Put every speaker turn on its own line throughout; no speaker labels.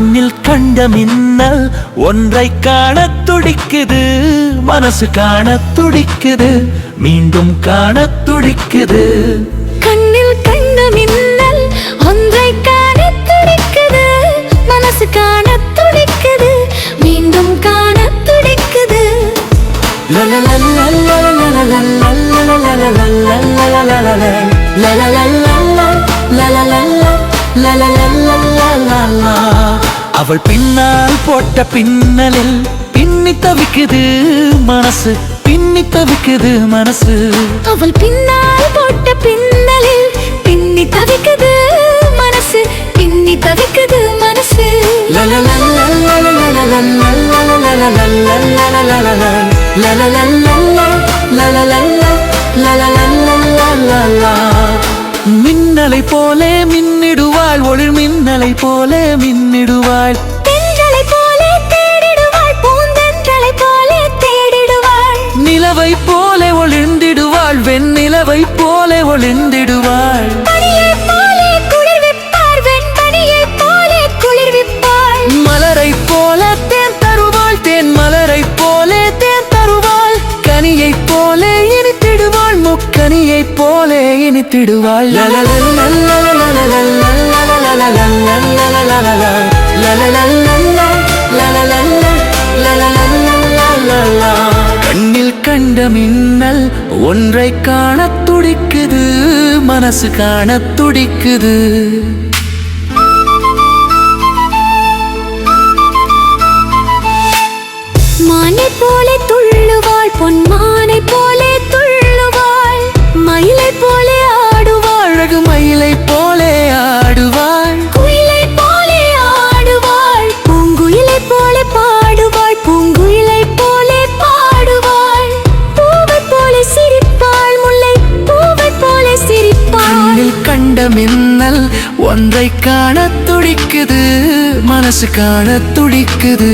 கண்ணில் கண்ட மின்னல் ஒன்றை காண துடிக்குது மனசு காண துடிக்குது மீண்டும் காண துடிக்குது
கண்ணில் கண்ட மின்னல் ஒன்றை காண துடிக்குது மனசு காண துடிக்குது மீண்டும் காண துடிக்குது
அவள் பின்னால் போட்ட பின்னலில் பின்னி தவிக்குது மனசு பின்னி தவிக்குது மனசு
அவள் பின்னால் போட்ட பின்னலில் பின்னி தவிக்குது மனசு பின்னி தவிக்குது மனசு
மின்னலை போலே மின்னலை போலே மின்னிடுவாள்
தென்றலை போலே தேடிடுவாள் பூந்தென்றலை போலே தேடிடுவாள்
நிலவை போலே ஒளிர்ந்திடுவாள் வெண்ணிலவை போலே
குளிர்விப்பாள்
மலரை போல தேன் தருவாள் தேன் மலரை போலே தேன் தருவாள் கனியை போலே இனித்திடுவாள் முக்கனியை போலே இனித்திடுவாள் கண்ணில் கண்ட மின்னல் ஒன்றை காண துடிக்குது மனசு காண துடிக்குது.
மானை போல துள்ளுவாள்
பொன்மா கண்ட மின்னல் ஒன்றை காண துடிக்குது மனசு காண துடிக்குது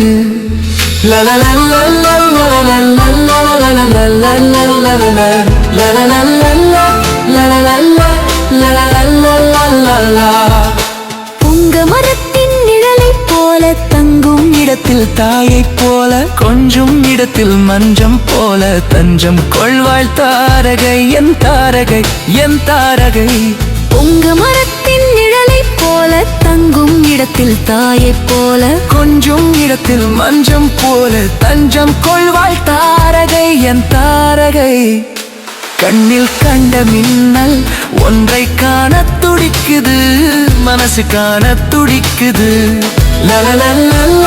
உங்க மரத்தின் நிழலை போல தங்கும்
இடத்தில் தாயைப் போல கொஞ்சம் இடத்தில் மஞ்சம் போல தஞ்சம் கொள்வாள் தாரகை என் தாரகை என் தாரகை
உங்க மரத்தின் நிழலைப் போல தங்கும் இடத்தில் தாயைப் போல
கொஞ்சம் இடத்தில் மஞ்சம் போல தஞ்சம் கொள்வாள் தாரகை என் தாரகை. கண்ணில் கண்ட மின்னல் ஒன்றை காண துடிக்குது மனசு காண துடிக்குது. லலலல்ல